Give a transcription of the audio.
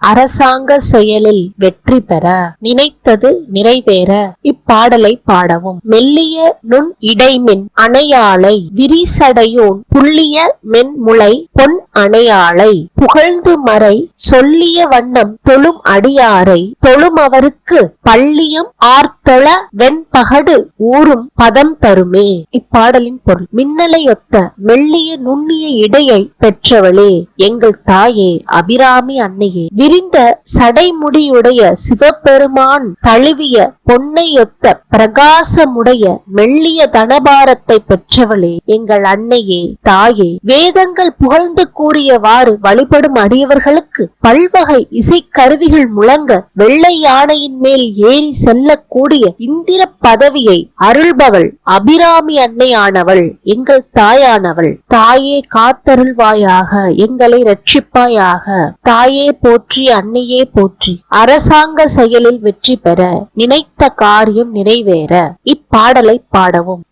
அரசாங்க செயலில் வெற்றி பெற நினைத்தது நிறைவேற இப்பாடலை பாடவும். மெல்லிய நுண் இடைமின் அணையாளை விரிசடையோன் புள்ளிய மென்முளை பொன் அணையாளை புகழ்ந்து மறை சொல்லிய வண்ணம் தொழும் அடியாரை தொழும் அவருக்கு பள்ளியம் ஆர்த்தள வெண்பகடு ஊறும் பதம் தருமே. இப்பாடலின் பொருள் மின்னலையொத்த மெல்லிய நுண்ணிய இடையை பெற்றவளே எங்கள் தாயே அபிராமி அன்னையே. விரிந்த சடைமுடியுடைய சிவபெருமான் தழுவிய பொன்னையொத்த பிரகாசமுடைய மெல்லிய தனபாரத்தை பெற்றவளே எங்கள் அன்னையே தாயே. வேதங்கள் புகழ்ந்து கூறியவாறு வழி வழிபடும் அடியவர்களுக்கு பல்வகை இசைக்கருவிகள் முழங்க வெள்ளை யானையின் மேல் ஏறி செல்லக்கூடிய இந்திர பதவியை அருள்பவள் அபிராமி அன்னையானவள் எங்கள் தாயானவள். தாயே காத்தருள்வாயாக எங்களை ரட்சிப்பாயாக. தாயே போற்றி அன்னையே போற்றி. அரசாங்க செயலில் வெற்றி பெற நினைத்த காரியம் நிறைவேற. இப்பாடலை பாடவும்.